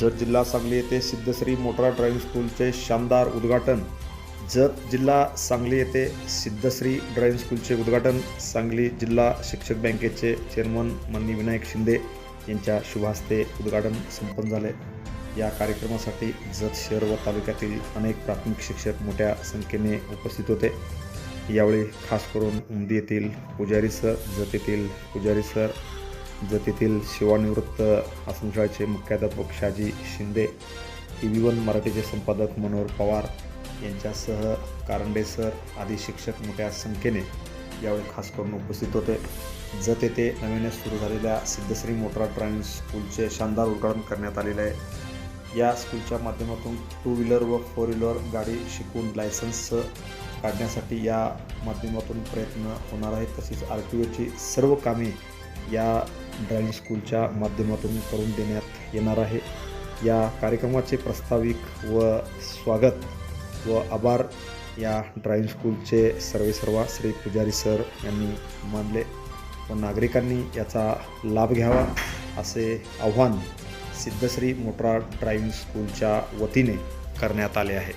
जत जिल्हा सांगली येथे सिद्धश्री motor driving स्कूलचे शानदार उद्घाटन. जत जिल्हा सांगली येथे सिद्धश्री ड्रायव्हिंग स्कूलचे उद्घाटन. सांगली जिल्हा शिक्षक बँकेचे चेअरमन माननीय विनायक शिंदे यांच्या शुभहस्ते उद्घाटन संपन्न झाले. या कार्यक्रमासाठी जत शहर व तालुक्यातील अनेक प्राथमिक शिक्षक मोठ्या संख्येने उपस्थित होते. यावेळी खास करून उमदी येथील पुजारी सर जत येथील पुजारी सर जत येथील सेवानिवृत्त आश्रमशाळेचे मुख्याध्यापक Shaji Shinde T V one मराठीचे संपादक मनोहर पवार यांच्यासह कारंडे सर आदी शिक्षक मोठ्या संख्येने यावेळी खास करून उपस्थित होते. जत येथे नव्याने सुरू झालेल्या सिद्धश्री मोटार ड्रायव्हिंग स्कूलचे शानदार उद्घाटन करण्यात आलेले आहे. या स्कूलच्या माध्यमातून टू व्हीलर व फोर व्हीलर गाडी शिकून लायसन्स काढण्यासाठी या माध्यमातून प्रयत्न होणार आहे तसेच आर टी ओची सर्व कामे या ड्रायव्हिंग स्कूलच्या माध्यमातून करून देण्यात येणार आहे. या कार्यक्रमाचे प्रास्ताविक व स्वागत व आभार या ड्रायव्हिंग स्कूलचे सर्वे सर्वा श्री पुजारी सर यांनी मानले व नागरिकांनी याचा लाभ घ्यावा असे आव्हान सिद्धश्री मोटरा ड्रायव्हिंग स्कूलच्या वतीने करण्यात आले आहे.